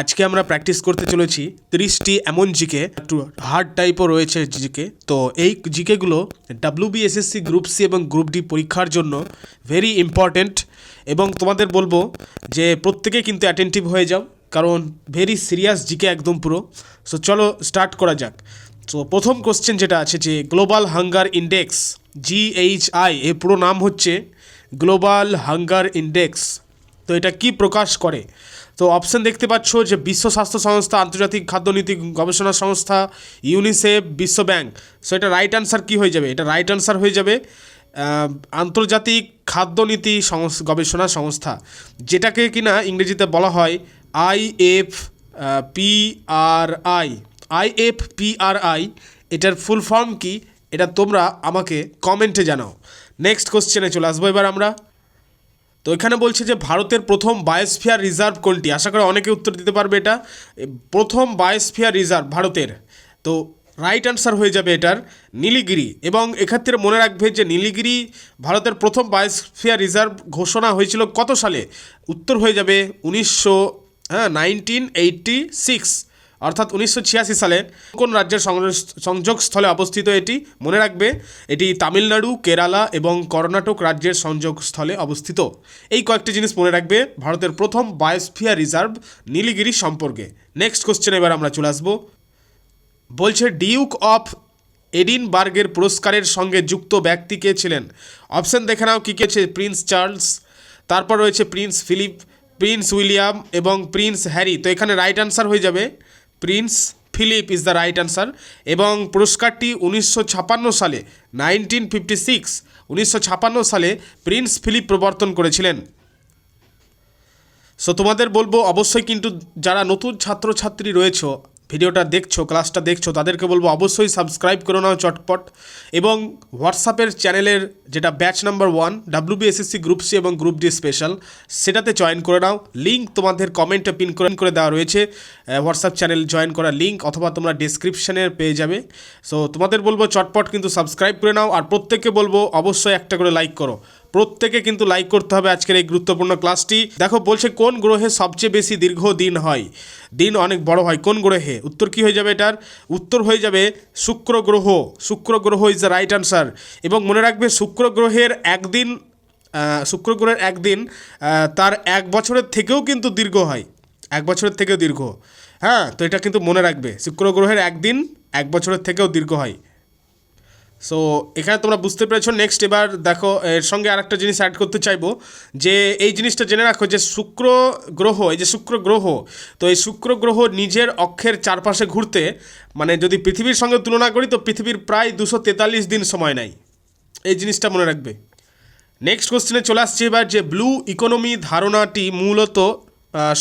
আজকে আমরা প্র্যাকটিস করতে চলেছি তিরিশটি এমন জিকে, একটু হার্ড টাইপও রয়েছে জিকে। তো এই জিকেগুলো ডাব্লিউ বিএসএসসি গ্রুপ সি এবং গ্রুপ ডি পরীক্ষার জন্য ভেরি ইম্পর্ট্যান্ট এবং তোমাদের বলব যে প্রত্যেকে কিন্তু অ্যাটেন্টিভ হয়ে যাও, কারণ ভেরি সিরিয়াস জিকে একদম পুরো। সো চলো স্টার্ট করা যাক। তো প্রথম কোশ্চেন যেটা আছে যে গ্লোবাল হাঙ্গার ইন্ডেক্স জিএইচআই এর পুরো নাম হচ্ছে গ্লোবাল হাঙ্গার ইন্ডেক্স তো এটা কি প্রকাশ করে? তো অপশন দেখতে পাচ্ছ যে বিশ্ব স্বাস্থ্য সংস্থা, আন্তর্জাতিক খাদ্যনীতি গবেষণা সংস্থা ইউনিসেফ বিশ্ব ব্যাংক। সো এটা রাইট আনসার কী হয়ে যাবে? এটা রাইট আনসার হয়ে যাবে আন্তর্জাতিক খাদ্যনীতি গবেষণা সংস্থা, যেটাকে কিনা ইংরেজিতে বলা হয় I F P R I I F P R I এটার ফুল ফর্ম কি? এটা তোমরা আমাকে কমেন্টে জানাও। নেক্সট কোশ্চেনে চলে আসব এবার আমরা। তো এখানে বলছে যে ভারতের প্রথম বায়োস্ফিয়ার রিজার্ভ কোনটি? আশা করি অনেকে উত্তর দিতে পারবে এটা। প্রথম বায়োস্ফিয়ার রিজার্ভ ভারতের। তো রাইট আনসার হয়ে যাবে এটার নীলগিরি। এবং এক্ষেত্রে মনে রাখবে যে নীলগিরি ভারতের প্রথম বায়োস্ফিয়ার রিজার্ভ ঘোষণা হয়েছিল কত সালে? উত্তর হয়ে যাবে উনিশশো হ্যাঁ নাইনটিন এইটটি সিক্স। অর্থাৎ উনিশশো ছিয়াশি সালে কোন রাজ্যের সংযোগ- সংযোগস্থলে অবস্থিত এটি? মনে রাখবে, এটি তামিলনাড়ু, কেরালা এবং কর্ণাটক রাজ্যের সংযোগস্থলে অবস্থিত। এই কয়েকটি জিনিস মনে রাখবে, ভারতের প্রথম বায়োস্ফিয়ার রিজার্ভ নীলগিরি সম্পর্কে। নেক্সট কোশ্চেন এবার আমরা চলে আসব। বলছে ডিউক অফ এডিনবার্গের পুরস্কারের সঙ্গে যুক্ত ব্যক্তি কে ছিলেন? অপশন দেখে নাও কী কে প্রিন্স চার্লস তারপর রয়েছে প্রিন্স ফিলিপ প্রিন্স উইলিয়াম এবং প্রিন্স হ্যারি তো এখানে রাইট আনসার হয়ে যাবে। Prince Philip is the right answer এবং পুরস্কারটি উনিশশো সালে, নাইনটিন ফিফটি সিক্স, উনিশশো সালে প্রিন্স ফিলিপ প্রবর্তন করেছিলেন। সো তোমাদের বলব, অবশ্যই কিন্তু যারা নতুন ছাত্রছাত্রী রয়েছো ভিডিওটা দেখছ, ক্লাসটা দেখছ, তাদেরকে বলব অবশ্যই সাবস্ক্রাইব করে নাও চটপট। এবং হোয়াটসঅ্যাপের চ্যানেলের যেটা batch number one W BSSC group C এবং গ্রুপ ডি স্পেশাল সেটাতে জয়েন করে নাও। লিঙ্ক তোমাদের কমেন্টে পিন করে করে দেওয়া রয়েছে। হোয়াটসঅ্যাপ চ্যানেল জয়েন করার লিঙ্ক অথবা তোমরা ডিসক্রিপশানে পেয়ে যাবে। সো তোমাদের বলব চটপট কিন্তু সাবস্ক্রাইব করে নাও। আর প্রত্যেককে বলব অবশ্যই একটা করে লাইক করো। প্রত্যেকে কিন্তু লাইক করতে হবে আজকের এই গুরুত্বপূর্ণ ক্লাসটি দেখো, বলছে, কোন গ্রহে সবচেয়ে বেশি দীর্ঘ দিন হয়? দিন অনেক বড় হয়। কোন গ্রহে? উত্তর কি হয়ে যাবে এটার? উত্তর হয়ে যাবে শুক্র গ্রহ। শুক্র গ্রহ ইজ দ্য রাইট আনসার এবং মনে রাখবে, শুক্র গ্রহের একদিন শুক্র গ্রহের একদিন তার এক বছরের থেকেও কিন্তু দীর্ঘ হয়। এক বছরের থেকেও দীর্ঘ। হ্যাঁ তো এটা কিন্তু মনে রাখবে। শুক্র গ্রহের একদিন, এক বছরের থেকেও দীর্ঘ হয়। সো এখানে তোমরা বুঝতে পেরেছ নেক্সট এবার দেখো, এর সঙ্গে আরেকটা জিনিস অ্যাড করতে চাইব, যে এই জিনিসটা জেনে রাখো যে শুক্র গ্রহ, এই যে শুক্র গ্রহ, তো এই শুক্র গ্রহ নিজের অক্ষের চারপাশে ঘুরতে মানে যদি পৃথিবীর সঙ্গে তুলনা করি, তো পৃথিবীর প্রায় দুশো তেতাল্লিশ দিন সময় নেয়। এই জিনিসটা মনে রাখবে। নেক্সট কোশ্চেনে চলে আসছে এবার যে ব্লু ইকোনমি ধারণাটি মূলত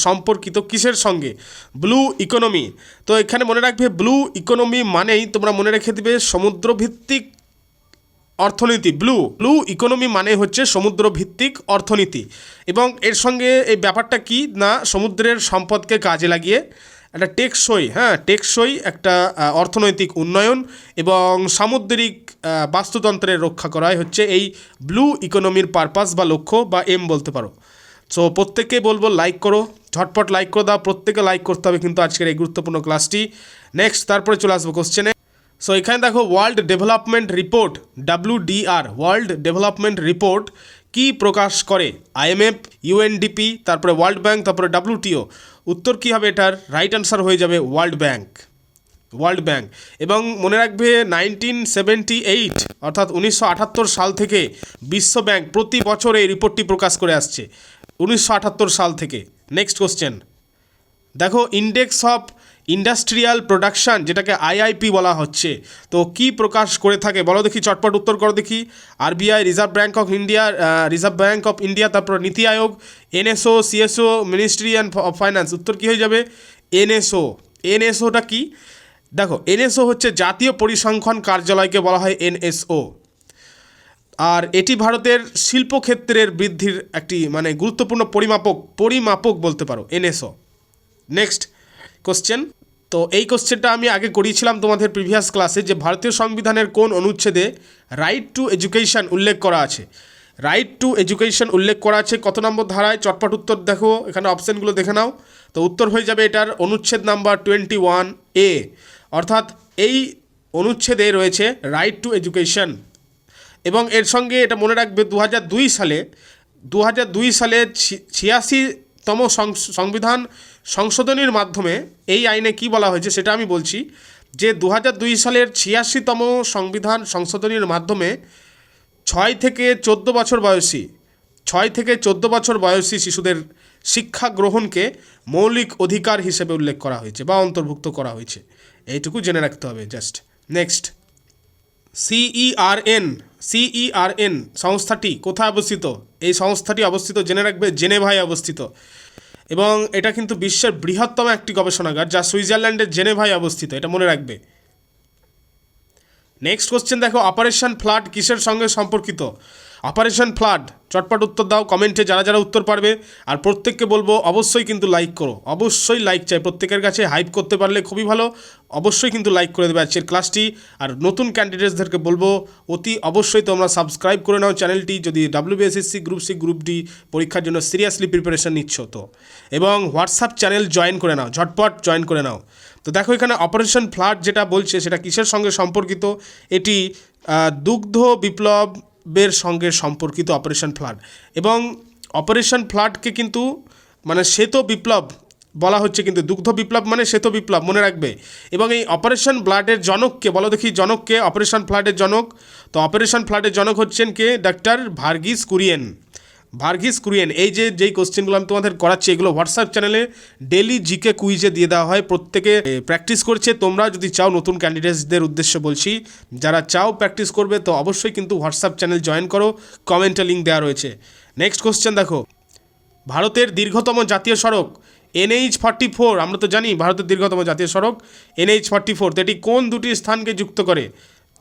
সম্পর্কিত কিসের সঙ্গে? ব্লু ইকোনমি তো এখানে মনে রাখবে ব্লু ইকোনমি মানেই তোমরা মনে রেখে দিবে সমুদ্রভিত্তিক অর্থনীতি ব্লু ব্লু ইকোনমি মানে হচ্ছে সমুদ্র ভিত্তিক অর্থনীতি। এবং এর সঙ্গে এই ব্যাপারটা কি না, সমুদ্রের সম্পদকে কাজে লাগিয়ে একটা টেকসই হ্যাঁ টেকসই একটা অর্থনৈতিক উন্নয়ন এবং সামুদ্রিক বাস্তুতন্ত্রের রক্ষা করাই হচ্ছে এই ব্লু ইকোনমির পারপাস বা লক্ষ্য বা এম বলতে পারো। সো প্রত্যেককে বলব লাইক করো, ঝটপট লাইক করে দাও প্রত্যেকে লাইক করতে হবে কিন্তু আজকের এই গুরুত্বপূর্ণ ক্লাসটি নেক্সট তারপরে চলে আসব কোশ্চেনে সো এখানে দেখো world development report WDR world development report কি প্রকাশ করে? আইএমএফ ইউএনডিপি তারপরে ওয়ার্ল্ড ব্যাংক তারপরে ডাব্লিউটিও উত্তর কী হবে এটার? রাইট আনসার হয়ে যাবে ওয়ার্ল্ড ব্যাংক ওয়ার্ল্ড ব্যাংক এবং মনে রাখবে নাইনটিন সেভেন্টি এইট অর্থাৎ উনিশশো আটাত্তর সাল থেকে বিশ্ব ব্যাংক প্রতি বছর এই রিপোর্টটি প্রকাশ করে আসছে। উনিশশো আটাত্তর সাল থেকে। নেক্সট কোশ্চেন দেখো ইন্ডেক্স অফ ইন্ডাস্ট্রিয়াল প্রোডাকশান যেটাকে আইআইপি বলা হচ্ছে, তো কি প্রকাশ করে থাকে বলো দেখি, চটপট উত্তর করো দেখি। RBI reserve bank of India reserve bank of India তারপর NITI Aayog NSO CSO ministry and finance উত্তর কী হয়ে যাবে? এনএসও এনএসওটা কি? দেখো এনএসও হচ্ছে জাতীয় পরিসংখ্যান কার্যালয়কে বলা হয় এনএসও আর এটি ভারতের শিল্পক্ষেত্রের বৃদ্ধির একটি মানে গুরুত্বপূর্ণ পরিমাপক পরিমাপক বলতে পারো, এনএসও। নেক্সট কোশ্চেন তো এই কোশ্চেনটা আমি আগে করিয়েছিলাম তোমাদের প্রিভিয়াস ক্লাসে যে ভারতীয় সংবিধানের কোন অনুচ্ছেদে রাইট টু এডুকেশন উল্লেখ করা আছে। রাইট টু এডুকেশন উল্লেখ করা আছে, কত নম্বর ধারায়? চটপট উত্তর দেখো, এখানে অপশানগুলো দেখে নাও। তো উত্তর হয়ে যাবে এটার অনুচ্ছেদ নাম্বার টোয়েন্টি ওয়ান এ অর্থাৎ এই অনুচ্ছেদে রয়েছে রাইট টু এডুকেশন এবং এর সঙ্গে এটা মনে রাখবে দু সালে দু সালে ছিয়াশিতম সংবিধান সংশোধনীর মাধ্যমে এই আইনে কি বলা হয়েছে সেটা আমি বলছি যে দু দুই সালের ছিয়াশিতম সংবিধান সংশোধনীর মাধ্যমে ছয় থেকে চোদ্দ বছর বয়সী, ছয় থেকে চোদ্দ বছর বয়সী শিশুদের শিক্ষা গ্রহণকে মৌলিক অধিকার হিসেবে উল্লেখ করা হয়েছে বা অন্তর্ভুক্ত করা হয়েছে। এইটুকু জেনে রাখতে হবে জাস্ট। নেক্সট। সিইআরএন সিইআরএন সংস্থাটি কোথায় অবস্থিত? এই সংস্থাটি অবস্থিত জেনে রাখবে জেনেভায় অবস্থিত। এবং এটা কিন্তু বিশ্বের বৃহত্তম একটি গবেষণাগার যা সুইজারল্যান্ডের জেনেভায় অবস্থিত, এটা মনে রাখবে। নেক্সট কোশ্চেন দেখো অপারেশন ফ্লাড কিসের সঙ্গে সম্পর্কিত? অপারেশন ফ্লাড চটপট উত্তর দাও কমেন্টে যারা যারা উত্তর পারবে, আর প্রত্যেককে বলব অবশ্যই কিন্তু লাইক করো। অবশ্যই লাইক চাই, প্রত্যেকের কাছে হাইপ করতে পারলে খুবই ভালো, অবশ্যই কিন্তু লাইক করে দেবে আজকের ক্লাসটি আর নতুন ক্যান্ডিডেটসদেরকে বলব, অতি অবশ্যই তোমরা সাবস্ক্রাইব করে নাও চ্যানেলটি যদি WBSSC group C group D পরীক্ষার জন্য সিরিয়াসলি প্রিপারেশন নিচ্ছ তো। এবং হোয়াটসঅ্যাপ চ্যানেল জয়েন করে নাও, ঝটপট জয়েন করে নাও। দেখো এখানে অপারেশন ফ্লাড যেটা বলছে, সেটা কিসের সঙ্গে সম্পর্কিত? এটি দুগ্ধ বিপ্লবের সঙ্গে সম্পর্কিত অপারেশন ফ্লাড এবং অপারেশন ফ্লাডকে কিন্তু মানে শ্বেত বিপ্লব বলা হচ্ছে কিন্তু, দুগ্ধ বিপ্লব মানে শ্বেত বিপ্লব, মনে রাখবে। এবং এই অপারেশন ব্লাডের জনককে, বলো দেখি জনককে অপারেশন ফ্লাডের জনক। তো অপারেশন ফ্লাডের জনক হচ্ছেন কে? ডাক্তার ভার্গিস কুরিয়েন। ভার্গিস কুরিয়েন, এই যে, যেই কোশ্চেনগুলো আমি তোমাদের করাচ্ছি, এগুলো হোয়াটসঅ্যাপ চ্যানেলে ডেলি জিকে কুইজে দিয়ে দেওয়া হয়। প্রত্যেকে প্র্যাকটিস করছে। তোমরা যদি চাও নতুন ক্যান্ডিডেটসদের উদ্দেশ্যে বলছি, যারা চাও প্র্যাকটিস করবে, তো অবশ্যই কিন্তু হোয়াটসঅ্যাপ চ্যানেল জয়েন করো। কমেন্টে লিঙ্ক দেওয়া রয়েছে। নেক্সট কোশ্চেন দেখো। ভারতের দীর্ঘতম জাতীয় সড়ক, এনএইচ ফর্টি ফোর, আমরা তো জানি ভারতের দীর্ঘতম জাতীয় সড়ক, এনএইচ ফর্টি ফোর এটি কোন দুটি স্থানকে যুক্ত করে?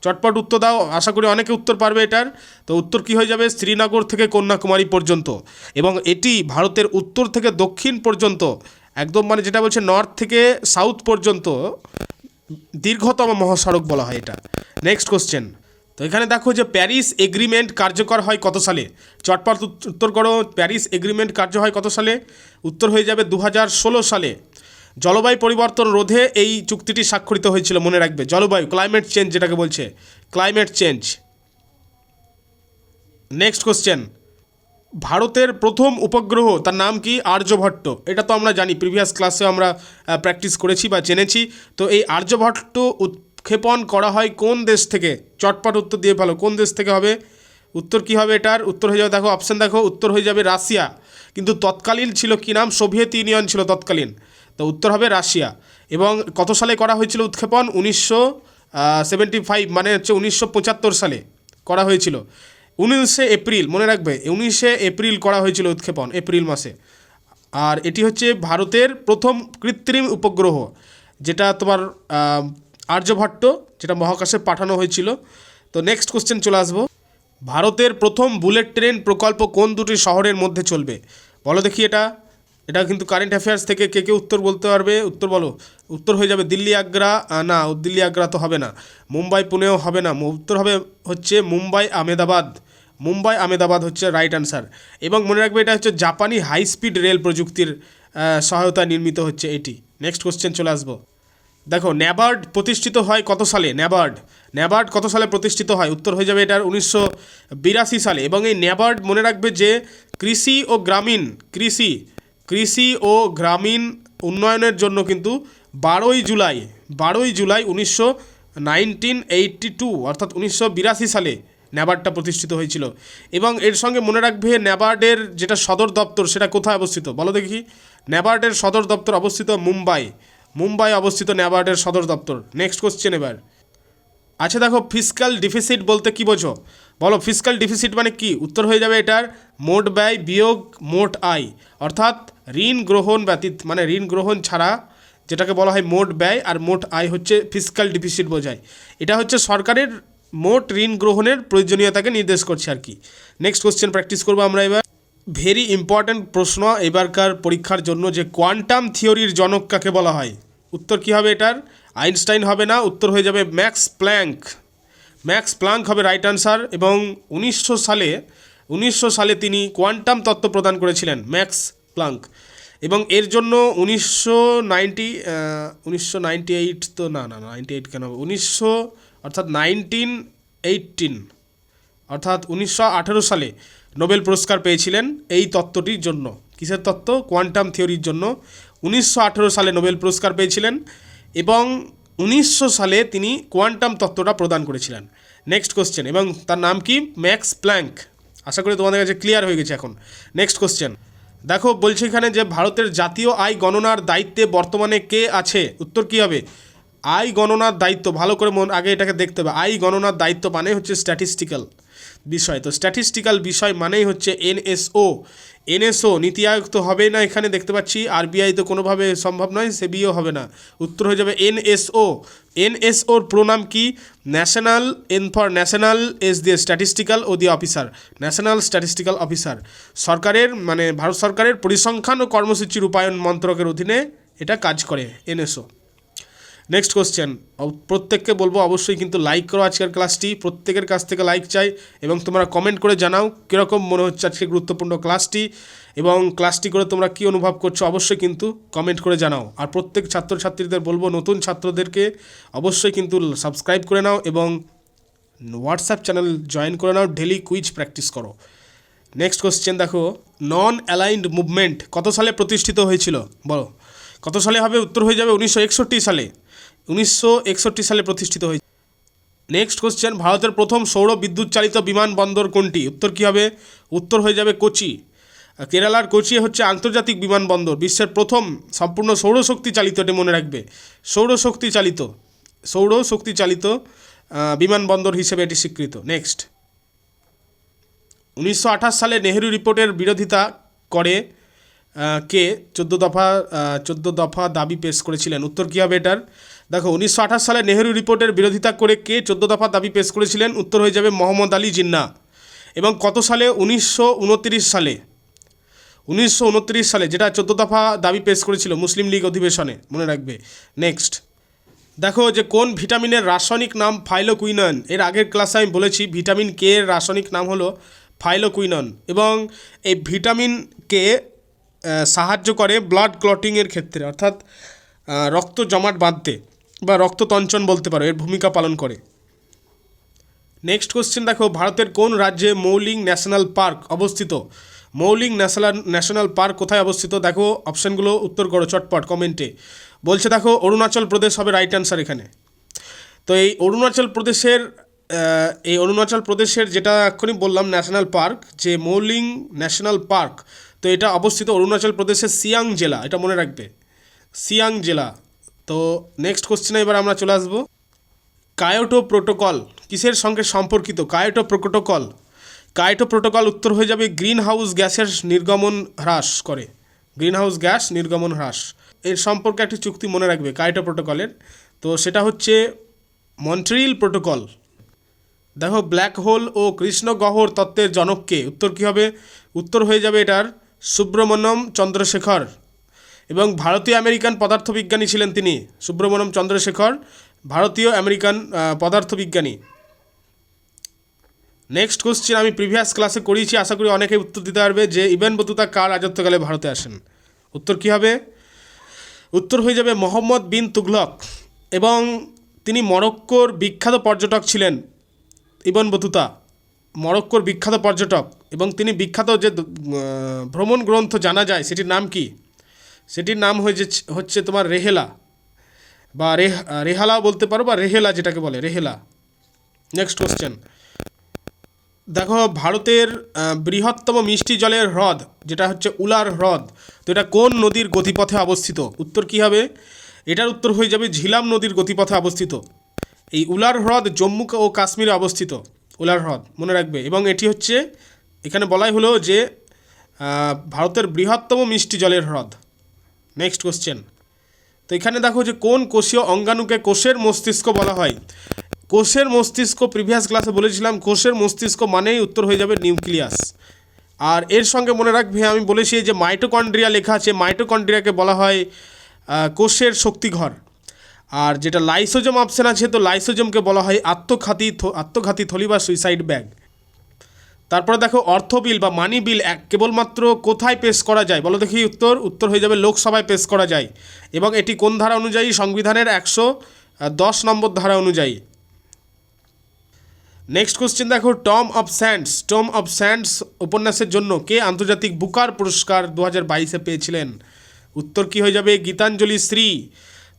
চটপট উত্তর দাও, আশা করি অনেকে উত্তর পারবে এটার। তো উত্তর কি হয়ে যাবে? শ্রীনগর থেকে কন্যাকুমারী পর্যন্ত। এবং এটি ভারতের উত্তর থেকে দক্ষিণ পর্যন্ত, একদম মানে যেটা বলছে নর্থ থেকে সাউথ পর্যন্ত, দীর্ঘতম মহাসড়ক বলা হয় এটা। নেক্সট কোশ্চেন তো এখানে দেখো যে প্যারিস এগ্রিমেন্ট কার্যকর হয় কত সালে? চটপট উত- উত্তর করো প্যারিস এগ্রিমেন্ট কার্য হয় কত সালে? উত্তর হয়ে যাবে দু হাজার ষোলো সালে। জলবায়ু পরিবর্তন রোধে এই চুক্তিটি স্বাক্ষরিত হয়েছিল, মনে রাখবে। জলবায়ু ক্লাইমেট চেঞ্জ যেটাকে বলছে। ক্লাইমেট চেঞ্জ নেক্সট কোশ্চেন ভারতের প্রথম উপগ্রহ, তার নাম কি? আর্যভট্ট। এটা তো আমরা জানি প্রিভিয়াস ক্লাসে আমরা প্র্যাকটিস করেছি বা জেনেছি। তো এই আর্যভট্ট উৎক্ষেপণ করা হয় কোন দেশ থেকে? চটপট উত্তর দিয়ে ভালো। কোন দেশ থেকে হবে? উত্তর কি হবে এটার? উত্তর হয়ে যাবে, দেখো অপশান দেখো, উত্তর হয়ে যাবে রাশিয়া। কিন্তু তৎকালীন ছিল কি নাম? সোভিয়েত ইউনিয়ন ছিল তৎকালীন। তো উত্তর হবে রাশিয়া। এবং কত সালে করা হয়েছিল উৎক্ষেপণ? উনিশশো সেভেন্টি ফাইভ মানে হচ্ছে উনিশশো পঁচাত্তর সালে করা হয়েছিল। উনিশে এপ্রিল, মনে রাখবে, উনিশে এপ্রিল করা হয়েছিল উৎক্ষেপণ, এপ্রিল মাসে। আর এটি হচ্ছে ভারতের প্রথম কৃত্রিম উপগ্রহ, যেটা তোমার আর্যভট্ট, যেটা মহাকাশে পাঠানো হয়েছিল। তো নেক্সট কোশ্চেন চলে আসব। ভারতের প্রথম বুলেট ট্রেন প্রকল্প কোন দুটি শহরের মধ্যে চলবে? বলো দেখি এটা। এটা কিন্তু কারেন্ট অ্যাফেয়ার্স থেকে কে কে উত্তর বলতে পারবে? উত্তর বলো। উত্তর হয়ে যাবে দিল্লি আগ্রা। না দিল্লি আগ্রা তো হবে না। মুম্বাই পুনেও হবে না। উত্তর হবে হচ্ছে মুম্বাই আমেদাবাদ। মুম্বাই আমেদাবাদ হচ্ছে রাইট আনসার এবং মনে রাখবে এটা হচ্ছে জাপানি হাই স্পিড রেল প্রযুক্তির আহ, সহায়তায় নির্মিত হচ্ছে এটি। নেক্সট কোশ্চেন চলে আসব। দেখো ন্যাবার্ড প্রতিষ্ঠিত হয় কত সালে? ন্যাবার্ড ন্যাবার্ড কত সালে প্রতিষ্ঠিত হয়? উত্তর হয়ে যাবে এটার উনিশশো বিরাশি সালে। এবং এই ন্যাবার্ড মনে রাখবে যে কৃষি ও গ্রামীণ কৃষি কৃষি ও গ্রামীণ উন্নয়নের জন্য কিন্তু বারোই জুলাই বারোই জুলাই উনিশশো নাইনটিন এইটটি টু, অর্থাৎ উনিশশো বিরাশি সালে ন্যাবার্ডটা প্রতিষ্ঠিত হয়েছিল। এবং এর সঙ্গে মনে রাখবে ন্যাবার্ডের যেটা সদর দপ্তর, সেটা কোথায় অবস্থিত? বলো দেখি। ন্যাবার্ডের সদর দপ্তর অবস্থিত মুম্বাই। মুম্বাই অবস্থিত ন্যাবার্ডের সদর দপ্তর। নেক্সট কোশ্চেন এবার। আচ্ছা দেখো ফিসকাল ডিফিসিট বলতে কি বোঝো? বলো ফিসকাল ডিফিসিট মানে কি? উত্তর হয়ে যাবে এটার, মোট ব্যয় বিয়োগ মোট আয়। অর্থাৎ ঋণ গ্রহণ ব্যতীত মানে ঋণ গ্রহণ ছাড়া যেটাকে বলা হয় মোট ব্যয় আর মোট আয় হচ্ছে ফিসকাল ডিফিসিট বোঝায়। এটা হচ্ছে সরকারের মোট ঋণ গ্রহণের প্রয়োজনীয়তাকে নির্দেশ করছে আর কি। নেক্সট কোশ্চেন প্র্যাকটিস করব আমরা এবার। ভেরি ইম্পর্ট্যান্ট প্রশ্ন এবারকার পরীক্ষার জন্য যে কোয়ান্টাম থিওরির জনক কাকে বলা হয়? উত্তর কী হবে এটার? আইনস্টাইন হবে না? উত্তর হয়ে যাবে ম্যাক্স প্ল্যাঙ্ক। ম্যাক্স প্লাঙ্ক হবে রাইট আনসার এবং উনিশশো সালে উনিশশো সালে তিনি কোয়ান্টাম তত্ত্ব প্রদান করেছিলেন, ম্যাক্স প্লাঙ্ক। এবং এর জন্য উনিশশো নাইনটি উনিশশো নাইনটি এইট তো না না, নাইনটি এইট কেন হবে? উনিশশো, অর্থাৎ নাইনটিন এইটিন, অর্থাৎ উনিশশো আঠেরো সালে নোবেল পুরস্কার পেয়েছিলেন এই তত্ত্বটির জন্য। কিসের তত্ত্ব? কোয়ান্টাম থিওরির জন্য। উনিশশো আঠেরো সালে নোবেল পুরস্কার পেয়েছিলেন এবং উনিশশো সালে তিনি কোয়ান্টাম তত্ত্বটা প্রদান করেছিলেন। নেক্সট কোশ্চেন এবং তার নাম কি? ম্যাক্স প্ল্যাঙ্ক আশা করি তোমাদের কাছে ক্লিয়ার হয়ে গেছে এখন। নেক্সট কোশ্চেন দেখো বলছি এখানে যে ভারতের জাতীয় আয় গণনার দায়িত্বে বর্তমানে কে আছে? উত্তর কী হবে? আয় গণনার দায়িত্ব, ভালো করে মন, আগে এটাকে দেখতে হবে। আয় গণনার দায়িত্ব মানে হচ্ছে স্ট্যাটিস্টিক্যাল বিষয়। তো স্ট্যাটিস্টিক্যাল বিষয় মানেই হচ্ছে এনএসও এনএসও নীতি আয়োগ তো হবে না এখানে, দেখতে পাচ্ছি। আরবিআই তো কোনোভাবে সম্ভব নয় সেবিও হবে না। উত্তর হয়ে যাবে এনএসও এনএসওর প্রোনাম কি? National N for national S দিয়ে স্ট্যাটিস্টিক্যাল ও দি অফিসার ন্যাশনাল স্ট্যাটিস্টিক্যাল অফিসার সরকারের মানে ভারত সরকারের পরিসংখ্যান ও কর্মসূচি রূপায়ণ মন্ত্রকের অধীনে এটা কাজ করে এনএসও নেক্সট কোশ্চেন প্রত্যেককে বলব অবশ্যই কিন্তু লাইক করো আজকের ক্লাসটি প্রত্যেকের কাছ থেকে লাইক চাই এবং তোমরা কমেন্ট করে জানাও কীরকম মনে হচ্ছে আজকে গুরুত্বপূর্ণ ক্লাসটি এবং ক্লাসটি করে তোমরা কী অনুভব করছ অবশ্যই কিন্তু কমেন্ট করে জানাও। আর প্রত্যেক ছাত্রছাত্রীদের বলব, নতুন ছাত্রদেরকে অবশ্যই কিন্তু সাবস্ক্রাইব করে নাও এবং হোয়াটসঅ্যাপ চ্যানেল জয়েন করে নাও ডেলি কুইজ প্র্যাকটিস করো। নেক্সট কোশ্চেন দেখো নন অ্যালাইন্ড মুভমেন্ট কত সালে প্রতিষ্ঠিত হয়েছিল? বলো। কত সালে হবে? উত্তর হয়ে যাবে উনিশশো একষট্টি সালে। উনিশশো একষট্টি সালে প্রতিষ্ঠিত হয়েছে। নেক্সট কোশ্চেন ভারতের প্রথম সৌর বিদ্যুৎ চালিত বিমানবন্দর কোনটি? উত্তর কী হবে? উত্তর হয়ে যাবে কোচি। কেরালার কোচি হচ্ছে আন্তর্জাতিক বিমানবন্দর বিশ্বের প্রথম সম্পূর্ণ সৌরশক্তি চালিত এটি মনে রাখবে। সৌরশক্তি চালিত সৌরশক্তি চালিত বিমানবন্দর হিসেবে এটি স্বীকৃত। নেক্সট উনিশশো আঠাশ সালে নেহেরু রিপোর্টের বিরোধিতা করে কে চোদ্দ দফা চোদ্দ দফা দাবি পেশ করেছিলেন? উত্তর কী হবে এটার? দেখো, উনিশশো আঠাশ সালে নেহেরু রিপোর্টের বিরোধিতা করে কে চোদ্দ দফা দাবি পেশ করেছিলেন? উত্তর হয়ে যাবে মোহাম্মদ আলী জিন্না। এবং কত সালে? উনিশশো উনত্রিশ সালে। উনিশশো উনত্রিশ সালে যেটা চোদ্দ দফা দাবি পেশ করেছিল মুসলিম লীগ অধিবেশনে। মনে রাখবে। নেক্সট দেখো যে কোন ভিটামিনের রাসায়নিক নাম ফাইলোকুইনন? এর আগের ক্লাসে আমি বলেছি ভিটামিন কে এর রাসায়নিক নাম হলো ফাইলোকুইনন। এবং এই ভিটামিন কে সাহায্য করে ব্লাড ক্লটিংয়ের ক্ষেত্রে, অর্থাৎ রক্ত জমাট বাঁধতে বা রক্ততঞ্চন বলতে পারো, এর ভূমিকা পালন করে। নেক্সট কোশ্চেন দেখো, ভারতের কোন রাজ্যে মৌলিং ন্যাশনাল পার্ক অবস্থিত? মৌলিং ন্যাশনাল ন্যাশনাল পার্ক কোথায় অবস্থিত? দেখো, অপশানগুলো উত্তর করো চটপট কমেন্টে। বলছে দেখো, অরুণাচল প্রদেশ হবে রাইট অ্যান্সার এখানে। তো এই অরুণাচল প্রদেশের এই অরুণাচল প্রদেশের যেটা এক্ষুনি বললাম ন্যাশনাল পার্ক, যে মৌলিং ন্যাশনাল পার্ক তো এটা অবস্থিত অরুণাচল প্রদেশের সিয়াং জেলা, এটা মনে রাখবে। সিয়াং জেলা। তো নেক্সট কোশ্চেনে এবার আমরা চলে আসব। কায়োটো প্রোটোকল, কিসের সঙ্গে সম্পর্কিত? কায়োটো প্রোটোকল কায়োটো প্রোটোকল উত্তর হয়ে যাবে গ্রিন হাউস গ্যাসের নির্গমন হ্রাস করে। গ্রিন হাউস গ্যাস নির্গমন হ্রাস। এর সম্পর্কে একটি চুক্তি মনে রাখবে কায়োটো প্রোটোকলের। তো সেটা হচ্ছে মন্ট্রিল প্রোটোকল। দেখো, ব্ল্যাক হোল ও কৃষ্ণগহ্বর তত্ত্বের জনককে, উত্তর কী হবে? উত্তর হয়ে যাবে এটার সুব্রমণ্যম চন্দ্রশেখর এবং ভারতীয় আমেরিকান পদার্থবিজ্ঞানী ছিলেন তিনি। সুব্রমণ্যম চন্দ্রশেখর, ভারতীয় আমেরিকান পদার্থবিজ্ঞানী। নেক্সট কোশ্চেন আমি প্রিভিয়াস ক্লাসে করিয়েছি। আশা করি অনেকে উত্তর দিতে পারবে যে ইবেন বতুতা কার রাজত্বকালে ভারতে আসেন। উত্তর কী হবে? উত্তর হয়ে যাবে মোহাম্মদ বিন তুগলক এবং তিনি মরক্কোর বিখ্যাত পর্যটক ছিলেন। ইবন বতুতা, মরক্কোর বিখ্যাত পর্যটক। এবং তিনি বিখ্যাত যে ভ্রমণ গ্রন্থ জানা যায়, সেটির নাম কি? সেটির নাম হয়েছে, হচ্ছে তোমার রেহেলা, বা রেহ রেহালা বলতে পারো, বা রেহেলা যেটাকে বলে, রেহেলা। নেক্সট কোশ্চেন দেখো, ভারতের বৃহত্তম মিষ্টি জলের হ্রদ, যেটা হচ্ছে উলার হ্রদ, তো এটা কোন নদীর গতিপথে অবস্থিত? উত্তর কী হবে? এটার উত্তর হয়ে যাবে ঝিলাম নদীর গতিপথে অবস্থিত। এই উলার হ্রদ জম্মু ও কাশ্মীরে অবস্থিত, উলার হ্রদ, মনে রাখবে। এবং এটি হচ্ছে এখানে বলাই হলো যে ভারতের বৃহত্তম মিষ্টি জলের হ্রদ। নেক্সট কোশ্চেন তো এখানে দেখো যে, কোন কোষীয় অঙ্গাণুকে কোষের মস্তিষ্ক বলা হয়? কোষের মস্তিষ্ক প্রিভিয়াস ক্লাসে বলেছিলাম, কোষের মস্তিষ্ক মানেই উত্তর হয়ে যাবে নিউক্লিয়াস। আর এর সঙ্গে মনে রাখবে, আমি বলেছি যে মাইটোকন্ড্রিয়া লেখা আছে মাইটোকন্ড্রিয়াকে বলা হয় কোষের শক্তিঘর। আর যেটা লাইসোজম অপশন আছে, তো লাইসোজমকে বলা হয় আত্মঘাতী আত্মঘাতী থলি বা সুইসাইড ব্যাগ তারপরে দেখো, অর্থ বিল বা মানি বিল এক, কেবলমাত্র কোথায় পেশ করা যায়? বলো দেখি উত্তর। উত্তর হয়ে যাবে, লোকসভায় পেশ করা যায়। এবং এটি কোন ধারা অনুযায়ী? সংবিধানের একশো দশ নম্বর ধারা অনুযায়ী। নেক্সট কোশ্চেন দেখো Tomb of Sands Tomb of Sands উপন্যাসের জন্য কে আন্তর্জাতিক বুকার পুরস্কার দু হাজার বাইশে পেয়েছিলেন? উত্তর কি হয়ে যাবে? গীতাঞ্জলি শ্রী।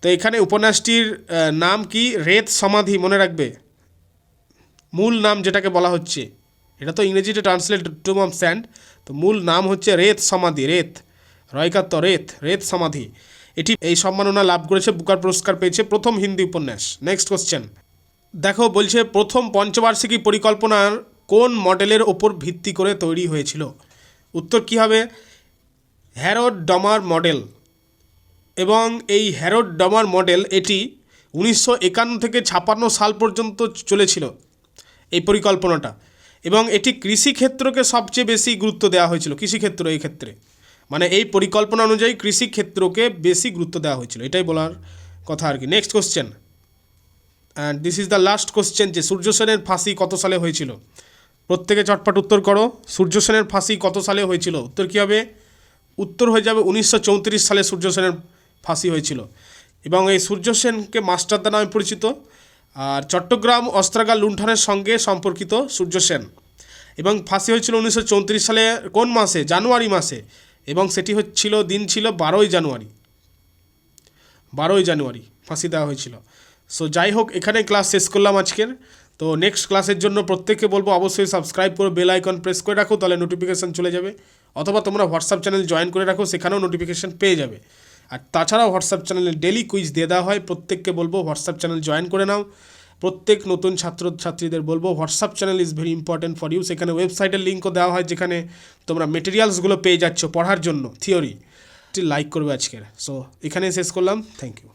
তো এখানে উপন্যাসটির নাম কি? রেত সমাধি, মনে রাখবে। মূল নাম যেটাকে বলা হচ্ছে। এটা তো ইংরেজিতে ট্রান্সলেট টুম অফ স্যান্ড তো মূল নাম হচ্ছে রেত সমাধি, রেত। রয়কাত্ত রেত রেত সমাধি। এটি এই সম্মাননা লাভ করেছে, বুকার পুরস্কার পেয়েছে প্রথম হিন্দি উপন্যাস। নেক্সট কোশ্চেন দেখো, বলছে, প্রথম পঞ্চবার্ষিকী পরিকল্পনার কোন মডেলের ওপর ভিত্তি করে তৈরি হয়েছিল? উত্তর কী হবে? Harrod Domar model. এবং এই হ্যারোড ডমার মডেল এটি উনিশশো একান্ন থেকে ছাপান্ন সাল পর্যন্ত চলেছিল। এই পরিকল্পনাটা। এবং এটি কৃষিক্ষেত্রকে সবচেয়ে বেশি গুরুত্ব দেওয়া হয়েছিল, কৃষিক্ষেত্র এই ক্ষেত্রে। মানে এই পরিকল্পনা অনুযায়ী কৃষিক্ষেত্রকে বেশি গুরুত্ব দেওয়া হয়েছিল, এটাই বলার কথা আর কি। Next question and this is the last question যে সূর্য সেনের ফাঁসি কত সালে হয়েছিল? প্রত্যেকে চটপট উত্তর করো। সূর্য সেনের ফাঁসি কত সালে হয়েছিল? উত্তর কী হবে? উত্তর হয়ে যাবে উনিশশো চৌত্রিশ সালে সূর্য সেনের ফাঁসি হয়েছিল। এবং এই সূর্য সেনকে মাস্টারদা নামে পরিচিত। আর চট্টগ্রাম অস্ত্রাগার লুণ্ঠনের সঙ্গে সম্পর্কিত সূর্য সেন। এবং ফাঁসি হয়েছিল উনিশশো চৌত্রিশ সালে কোন মাসে? জানুয়ারি মাসে। এবং সেটি হচ্ছিল, দিন ছিল বারোই জানুয়ারি। বারোই জানুয়ারি ফাঁসি দেওয়া হয়েছিল। সো যাই হোক, এখানে ক্লাস শেষ করলাম আজকের। তো নেক্সট ক্লাসের জন্য প্রত্যেককে বলব, অবশ্যই সাবস্ক্রাইব করে বেল আইকন প্রেস করে রাখো, তাহলে নোটিফিকেশান চলে যাবে। অথবা তোমরা হোয়াটসঅ্যাপ চ্যানেল জয়েন করে রাখো, সেখানেও নোটিফিকেশান পেয়ে যাবে। আর তাছাড়াও হোয়াটসঅ্যাপ চ্যানেলে ডেলি কুইজ দিয়ে দেওয়া হয়। প্রত্যেককে বলব হোয়াটসঅ্যাপ চ্যানেল জয়েন করে নাও। প্রত্যেক নতুন ছাত্র ছাত্রীদের বলব WhatsApp channel is very important for you. সেখানে ওয়েবসাইটের লিঙ্কও দেওয়া হয় যেখানে তোমরা মেটেরিয়ালসগুলো পেয়ে যাচ্ছ পড়ার জন্য থিওরি লাইক করবে আজকের। সো এখানেই শেষ করলাম। Thank you